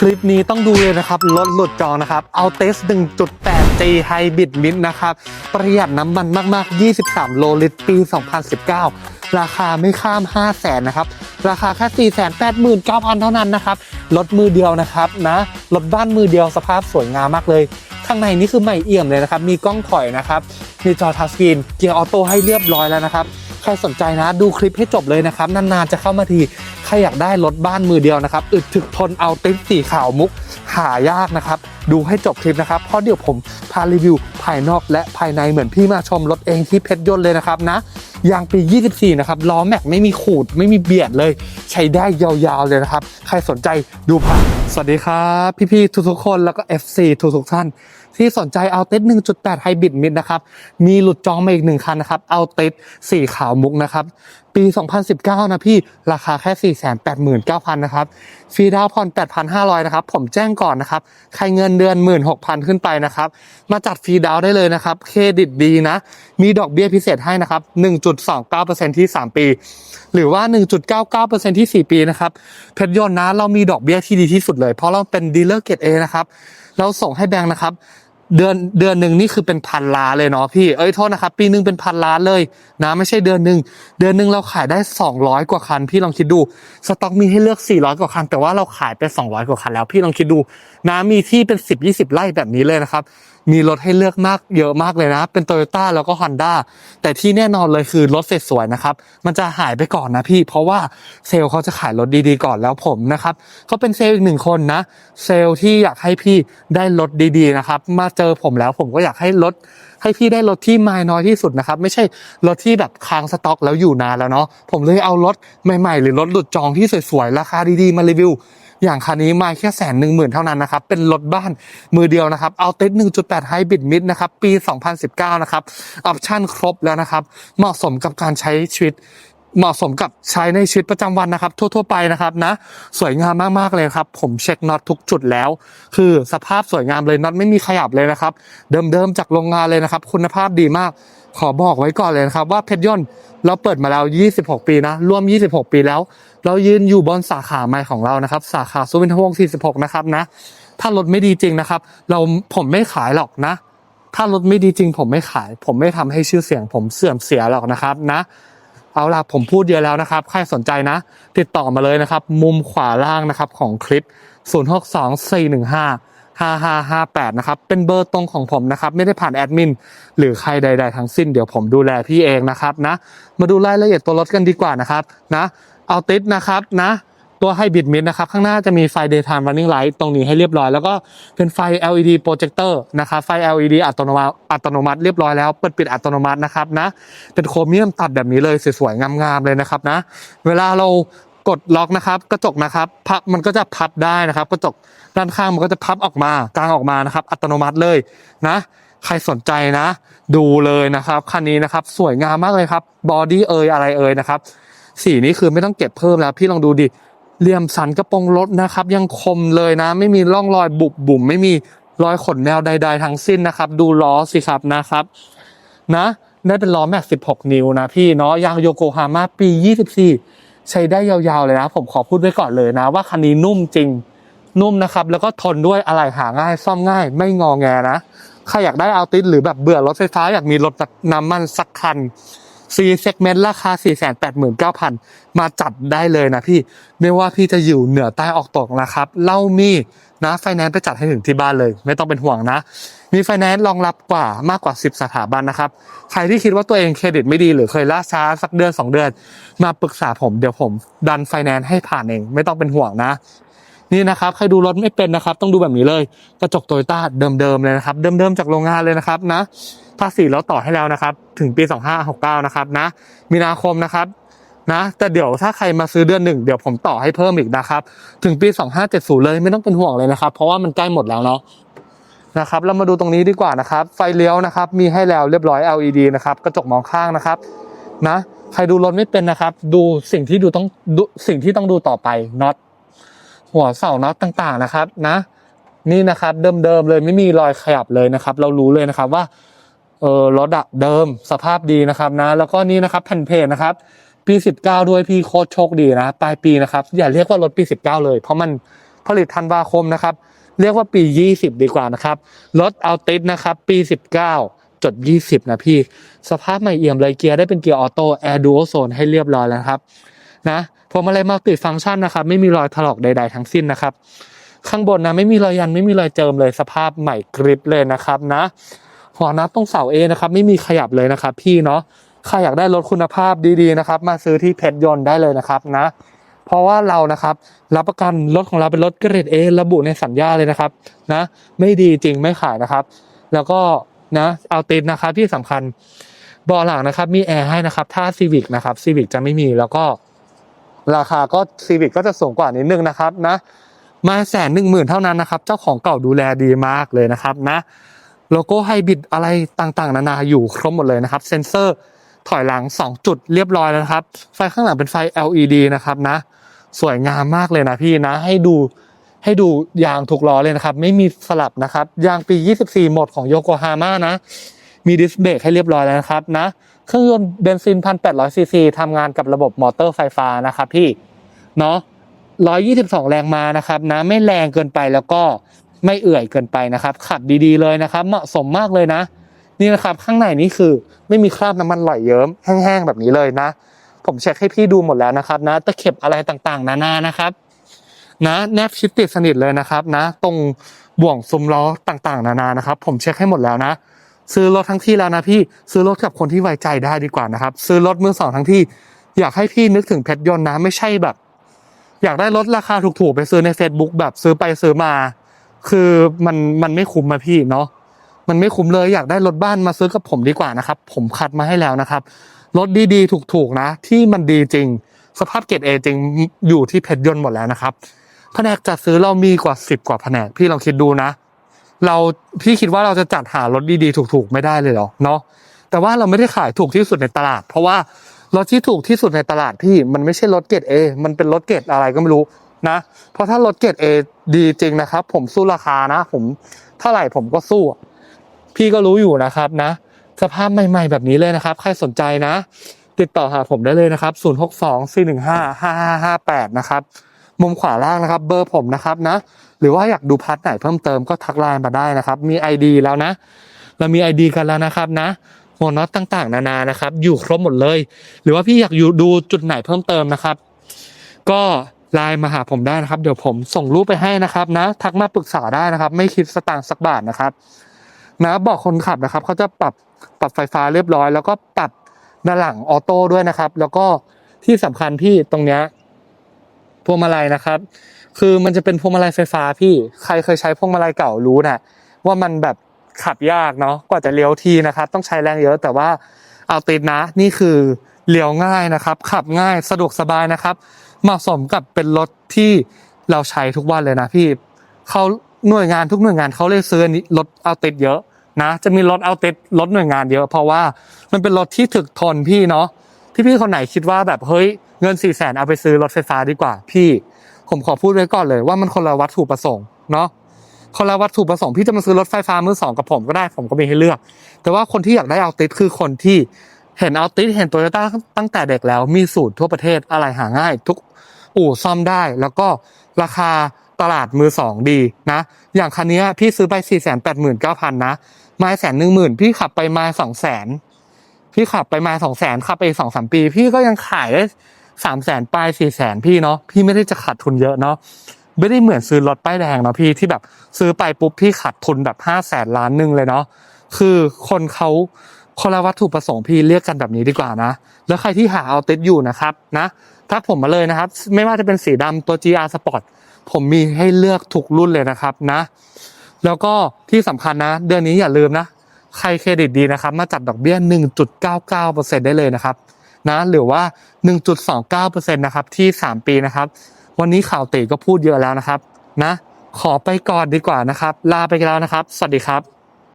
คลิปนี้ต้องดูเลยนะครับ รถหลุดจองนะครับ เอาเตส 1.8G Hybrid Mid นะครับ ประหยัดน้ำมันมากๆ 23 โลลิตร ปี 2019 ราคาไม่ข้าม5 0 0แสนนะครับ ราคาแค่ 489,000 เท่านั้นนะครับ รถมือเดียวนะครับนะรถบ้านมือเดียวสภาพสวยงามมากเลย ข้างในนี่คือใหม่เอี่ยมเลยนะครับ มีกล้องถอยนะครับ มีจอทัชสกรีน เกียร์ออโต้ให้เรียบร้อยแล้วนะครับ ครสนใจนะ ดูคลิปให้จบเลยนะครับ นานๆจะเข้ามาทีใครอยากได้รถบ้านมือเดียวนะครับอึดถึกทนเอาติสสีขาวมุกหายากนะครับ ดูให้จบคลิปนะครับ เพราะเดี๋ยวผมพารีวิวภายนอกและภายในเหมือนพี่มาชมรถเองที่เพชรยนต์เลยนะครับนะยางปี 24 นะครับ ล้อแม็กไม่มีขูดไม่มีเบียดเลย ใช้ได้ยาวๆเลยนะครับ ใครสนใจดูผ่าน สวัสดีครับ พี่ๆทุกๆคนแล้วก็ FC ทุกๆท่าน ที่สนใจเอาเต็ด1.8 ไฮบริดมิดนะครับ มีหลุดจองมาอีกหนึ่งคันนะครับ เอาเต็ดสีขาวมุกนะครับ ปี 2019 นะพี่ ราคาแค่ 489,000 นะครับ ฟรีดาวผ่อน 8,500 นะครับ ผมแจ้งก่อนนะครับ ใครเงินเดือน 16,000 ขึ้นไปนะครับ มาจัดฟรีดาวได้เลยนะครับ เครดิตดีนะ มีดอกเบี้ยพิเศษให้นะครับ 1.29%ที่ 3 ปี หรือว่า 1.99%ที่ 4 ปีนะครับ เพชรยนต์นะ เรามีดอกเบี้ยที่ดีที่สุดเลย เพราะเราเป็นดีลเลอร์เกรดเอนะครับ เราส่งให้แบงค์นะครับ เดือนเดือนหนึ่งนี่คือเป็นพันล้านเลยเนาะพี่เอ้ยโทษนะครับ ปีหนึ่งเป็นพันล้านเลยนะไม่ใช่เดือนหนึ่งเดือนหนึ่งเราขายได้ 200 กว่าคัน พี่ลองคิดดูสต็อกมีให้เลือก 400 กว่าคัน แต่ว่าเราขายไป 200 กว่าคันแล้วพี่ลองคิดดูนะมีที่เป็น 10 20 ไร่แบบนี้เลยนะครับ มีรถให้เลือกมากเยอะมากเลยนะ เป็น t o y ยต้แล้วก็ Honda แต่ที่แน่นอนเลยคือรถสวยๆนะครับ มันจะหายไปก่อนนะพี่ เพราะว่าเซลล์เขาจะขายรถดีๆก่อนแล้วผมนะครับเขาเป็นเซลล์อีกหนึ่งคนนะ เซลล์ที่อยากให้พี่ได้รถดีๆนะครับ มาเจอผมแล้วผมก็อยากให้รถให้พี่ได้รถที่ไมล์น้อยที่สุดนะครับ ไม่ใช่รถที่แบบค้างสต็อกแล้วอยู่นานแล้วเนาะผมเลยเอารถใหม่ๆ หรือรถหลุดจองที่สวยๆราคาดีๆมารีวิว อย่างคันนี้มาแค่แสนหนึ่งหมื่นเท่านั้นนะครับ เป็นรถบ้านมือเดียวนะครับเอาเต็ด1.8 Hybrid Mid นะครับ ปี 2019 นะครับ ออปชั่นครบแล้วนะครับ เหมาะสมกับการใช้ชีวิตเหมาะสมกับใช้ในชีวิตประจำวันนะครับ ทั่ว ๆ ไปนะครับนะ สวยงามมากๆเลยครับ ผมเช็คน็อตทุกจุดแล้ว คือสภาพสวยงามเลยน็อตไม่มีขยับเลยนะครับ เดิมๆจากโรงงานเลยนะครับ คุณภาพดีมาก ขอบอกไว้ก่อนเลยนะครับว่าเพชรยนต์เราเปิดมาแล้ว 26 ปีนะร่วม 26 ปีแล้ว เรายืนอยู่บนสาขาใหม่ของเรานะครับ สาขาสุวินทวงศ์46 นะครับนะ ถ้ารถไม่ดีจริงนะครับ เราผมไม่ขายหรอกนะ ถ้ารถไม่ดีจริง ผมไม่ขาย ผมไม่ทำให้ชื่อเสียง ผมเสื่อมเสียหรอกนะครับนะ เอาล่ะผมพูดเยอะแล้วนะครับ ใครสนใจนะ ติดต่อมาเลยนะครับ มุมขวาล่างนะครับของคลิป 062415 5558 นะครับ เป็นเบอร์ตรงของผมนะครับ ไม่ได้ผ่านแอดมินหรือใครใด ๆ ทั้งสิ้น เดี๋ยวผมดูแลพี่เองนะครับนะ มาดูรายละเอียดตัวรถกันดีกว่านะครับนะ เอาติดนะครับนะตัวไฮบริดมิดนะครับ ข้างหน้าจะมีไฟ daytime running light ตรงนี้ให้เรียบร้อย แล้วก็เป็นไฟ LED projector นะครับ ไฟ LED อัตโนมัติอัตโนมัติเรียบร้อยแล้วเปิดปิดอัตโนมัตินะครับนะเป็นโครเมียมตัดแบบนี้เลยสวยๆงามๆเลยนะครับนะ เวลาเรา กดล็อกนะครับกระจกนะครับพับมันก็จะพับได้นะครับ กระจกด้านข้างมันก็จะพับออกมากลางออกมานะครับ อัตโนมัติเลยนะ ใครสนใจนะ ดูเลยนะครับคันนี้นะครับ สวยงามมากเลยครับบอดี้เอยอะไรเอยนะครับ สีนี้คือไม่ต้องเก็บเพิ่มแล้ว พี่ลองดูดิเหลี่ยมสันกระโปรงรถนะครับ ยังคมเลยนะ ไม่มีร่องรอยบุบบุ่มไม่มีรอยขนแนวใด ๆ ทั้งสิ้นนะครับ ดูล้อสิครับนะครับ นะ ได้เป็นล้อแม็ก 16 นิ้วนะพี่เนาะยางโยโกฮาม่าปี 24 ใช้ได้ยาวๆเลยนะ ผมขอพูดไว้ก่อนเลยนะ ว่าคันนี้นุ่มจริง นุ่มนะครับ แล้วก็ทนด้วยอะไรหาง่าย ซ่อมง่าย ไม่งอแงนะใครอยากได้เอาติสหรือแบบเบื่อรถไฟฟ้าอยากมีรถแบบน้ำมันสักคัน C segment ราคา 489,000 มาจัดได้เลยนะพี่ ไม่ว่าพี่จะอยู่เหนือใต้ออกตกนะครับ เล่ามีนะไฟแนนซ์ไปจัดให้ถึงที่บ้านเลย ไม่ต้องเป็นห่วงนะ มีไฟแนนซ์รองรับกว่ามากกว่า 10 สถาบันนะครับ ใครที่คิดว่าตัวเองเครดิตไม่ดีหรือเคยล่าช้าสักเดือน 2 เดือน มาปรึกษาผมเดี๋ยวผมดันไฟแนนซ์ให้ผ่านเอง ไม่ต้องเป็นห่วงนะนี่นะครับใครดูรถไม่เป็นนะครับ ต้องดูแบบนี้เลย กระจกโตโยต้าเดิมๆเลยนะครับ เดิมๆจากโรงงานเลยนะครับนะ ภาษีเราต่อให้แล้วนะครับ ถึงปี 2569 นะครับนะ มีนาคมนะครับนะแต่เดี๋ยวถ้าใครมาซื้อเดือนหนึ่งเดี๋ยวผมต่อให้เพิ่มอีกนะครับ ถึงปี 2570 เลยไม่ต้องเป็นห่วงเลยนะครับ เพราะว่ามันใกล้หมดแล้วเนาะนะครับเรามาดูตรงนี้ดีกว่านะครับ ไฟเลี้ยวนะครับ มีให้แล้วเรียบร้อย LED นะครับกระจกมองข้างนะครับนะใครดูรถไม่เป็นนะครับ ดูสิ่งที่ดูต้องดูสิ่งที่ต้องดูต่อไปน็อตหัวเสาน็อตต่างๆนะครับนะ นี่นะครับเดิมๆเลยไม่มีรอยขยับเลยนะครับ เรารู้เลยนะครับว่า เออรถอะเดิมสภาพดีนะครับนะ แล้วก็นี่นะครับแผ่นเพจนะครับ ปี 19 ด้วยพี่โคตรโชคดีนะปลายปีนะครับ อย่าเรียกว่ารถปี 19 เลย เพราะมันผลิตธันวาคมนะครับ เรียกว่าปี 20 ดีกว่านะครับรถเอาติดนะครับ ปี 19 จด 20 นะพี่ สภาพใหม่เอี่ยมเลยเกียร์ได้เป็นเกียร์ออโต้แอร์ดูโอโซนให้เรียบร้อยแล้วครับนะพวงมาลัยมัลติฟังก์ชันนะครับ ไม่มีรอยถลอกใด ๆ ทั้งสิ้นนะครับ ข้างบนนะไม่มีรอยยันไม่มีรอยเจิมเลยสภาพใหม่กริบเลยนะครับนะ หัวนับตรงเสาเอนะครับไม่มีขยับเลยนะครับ พี่เนาะใครอยากได้รถคุณภาพดีๆนะครับ มาซื้อที่เพชรยนต์ได้เลยนะครับนะ เพราะว่าเรานะครับรับประกันรถของเราเป็นรถเกรดเอระบุในสัญญาเลยนะครับนะไม่ดีจริงไม่ขายนะครับ แล้วก็นะเอาติดนะครับที่สำคัญบาะหลังนะครับมีแอร์ให้นะครับถ้าซีวิกนะครับซีวิกจะไม่มีแล้วก็ราคาก็ซีวิกก็จะสูงกว่านิดนึงนะครับนะมาแสนหนึ่งหมื่นเท่านั้นนะครับ เจ้าของเก่าดูแลดีมากเลยนะครับนะ โลโก้ไฮบริดอะไรต่างๆ นานาอยู่ครบหมดเลยนะครับ เซ็นเซอร์ถอยหลัง 2 จุดเรียบร้อยแล้วครับ ไฟข้างหลังเป็นไฟ LED นะครับนะ สวยงามมากเลยนะพี่นะ ให้ดูให้ดูยางถูกล้อเลยนะครับ ไม่มีสลับนะครับ ยางปี 24 หมดของโยโกฮาม่านะ มีดิสเบรกให้เรียบร้อยแล้วนะครับนะ เครื่องยนต์เบนซิน 1,800 ซีซีทำงานกับระบบมอเตอร์ไฟฟ้านะครับพี่ เนาะ122 แรงมานะครับนะ ไม่แรงเกินไปแล้วก็ ไม่เอื่อยเกินไปนะครับ ขับดีๆเลยนะครับ เหมาะสมมากเลยนะ นี่นะครับข้างในนี่คือไม่มีคราบน้ำมันไหลเยิ้มแห้งๆแบบนี้เลยนะ ผมเช็คให้พี่ดูหมดแล้วนะครับนะตะเข็บอะไรต่างๆ นานานะครับ นะแนบชิดติดสนิทเลยนะครับนะ ตรงบ่วงซุ้มล้อต่างๆ นานานะครับ ผมเช็คให้หมดแล้วนะซื้อรถทั้งที่แล้วนะพี่ซื้อรถกับคนที่ไว้ใจได้ดีกว่านะครับ ซื้อรถมือสองทั้งที่ อยากให้พี่นึกถึงเพชรยนต์นะ ไม่ใช่แบบ อยากได้รถราคาถูกๆไปซื้อใน Facebook แบบซื้อไปซื้อมา คือมันมันไม่คุ้มมาพี่เนาะมันไม่คุ้มเลยอยากได้รถบ้านมาซื้อกับผมดีกว่านะครับ ผมคัดมาให้แล้วนะครับรถดีๆ ถูกๆนะ ที่มันดีจริง สภาพเกรดเอจริงอยู่ที่เพชรยนต์หมดแล้วนะครับแผนกจัดซื้อเรามีกว่าสิบกว่าแผนกพี่ลองคิดดูนะ เราพี่คิดว่าเราจะจัดหารถดีๆ ถูกๆ ไม่ได้เลยเหรอเนาะแต่ว่าเราไม่ได้ขายถูกที่สุดในตลาด เพราะว่ารถที่ถูกที่สุดในตลาดพี่มันไม่ใช่รถเกรดเอมันเป็นรถเกรดอะไรก็ไม่รู้ นะ เพราะถ้ารถเกรดเอดีจริงนะครับ ผมสู้ราคานะ ผมเท่าไหร่ผมก็สู้ พี่ก็รู้อยู่นะครับนะ สภาพใหม่ ๆ แบบนี้เลยนะครับ ใครสนใจนะ ติดต่อหาผมได้เลยนะครับ 062 415 5558 นะครับ มุมขวาล่างนะครับ เบอร์ผมนะครับนะ หรือว่าอยากดูพาร์ทไหนเพิ่มเติมก็ทักไลน์มาได้นะครับ มี ID แล้วนะ เรามี ID กันแล้วนะครับนะหัวน็อตต่างๆ นานานะครับ อยู่ครบหมดเลย หรือว่าพี่อยากอยู่ดูจุดไหนเพิ่มเติมนะครับ ก็ ไลน์มาหาผมได้นะครับ เดี๋ยวผมส่งรูปไปให้นะครับนะ ทักมาปรึกษาได้นะครับ ไม่คิดสตางค์สักบาทนะครับ นะบอกคนขับนะครับเขาจะปรับปรับไฟฟ้าเรียบร้อย แล้วก็ปรับด้านหลังออโต้ด้วยนะครับ แล้วก็ที่สำคัญพี่ตรงเนี้ยพวงมาลัยนะครับ คือมันจะเป็นพวงมาลัยไฟฟ้าพี่ใครเคยใช้พวงมาลัยเก่ารู้นะว่ามันแบบขับยากเนาะกว่าจะเลี้ยวทีนะครับ ต้องใช้แรงเยอะแต่ว่าเอาติดนะ นี่คือเลี้ยวง่ายนะครับ ขับง่ายสะดวกสบายนะครับ เหมาะสมกับเป็นรถที่เราใช้ทุกวันเลยนะพี่เขาหน่วยงานทุกหน่วยงานเขาเลยซื้อรถเอาติดเยอะนะจะมีรถเอาติดรถหน่วยงานเยอะเพราะว่ามันเป็นรถที่ถึกทนพี่เนาะที่พี่คนไหนคิดว่าแบบเฮ้ยเงินสี่แสนเอาไปซื้อรถไฟฟ้าดีกว่า พี่ผมขอพูดไว้ก่อนเลยว่ามันคนละวัตถุประสงค์เนาะคนละวัตถุประสงค์พี่จะมาซื้อรถไฟฟ้ามือสองกับผมก็ได้ผมก็มีให้เลือก แต่ว่าคนที่อยากได้เอาติดคือคนที่ เห็นเอาติดเห็นโตโยต้าตั้งแต่เด็กแล้วมีสูตรทั่วประเทศอะไรหาง่าย ทุกอู่ซ่อมได้ แล้วก็ราคาตลาดมือสองดีนะ อย่างคันนี้พี่ซื้อไปสี่แสนแปดหมื่นเก้าพันนะไม้แสนหนึ่งหมื่นพี่ขับไปม้สองแสนพี่ขับไปม้สองแสนขับไปสองสามปี พี่ก็ยังขายได้สามแสนปลายสี่แสนพี่เนาะพี่ไม่ได้จะขาดทุนเยอะเนาะไม่ได้เหมือนซื้อรถป้ายแดงเนาะพี่ที่แบบซื้อไปปุ๊บพี่ขาดทุนแบบห้าแสนล้านหนึ่งเลยเนาะคือคนเขา คนละวัตถุประสงค์พี่เรียกกันแบบนี้ดีกว่านะ แล้วใครที่หาเอาติดอยู่นะครับนะถ้าผมมาเลยนะครับ ไม่ว่าจะเป็นสีดำตัว GR Sport ผมมีให้เลือกทุกรุ่นเลยนะครับนะ แล้วก็ที่สำคัญนะ เดือนนี้อย่าลืมนะ ใครเครดิตดีนะครับ มาจัดดอกเบี้ย 1.99%ได้เลยนะครับนะหรือว่า 1.29%นะครับที่ 3 ปีนะครับ วันนี้ข่าวตีก็พูดเยอะแล้วนะครับนะขอไปก่อนดีกว่านะครับ ลาไปแล้วนะครับ สวัสดีครับ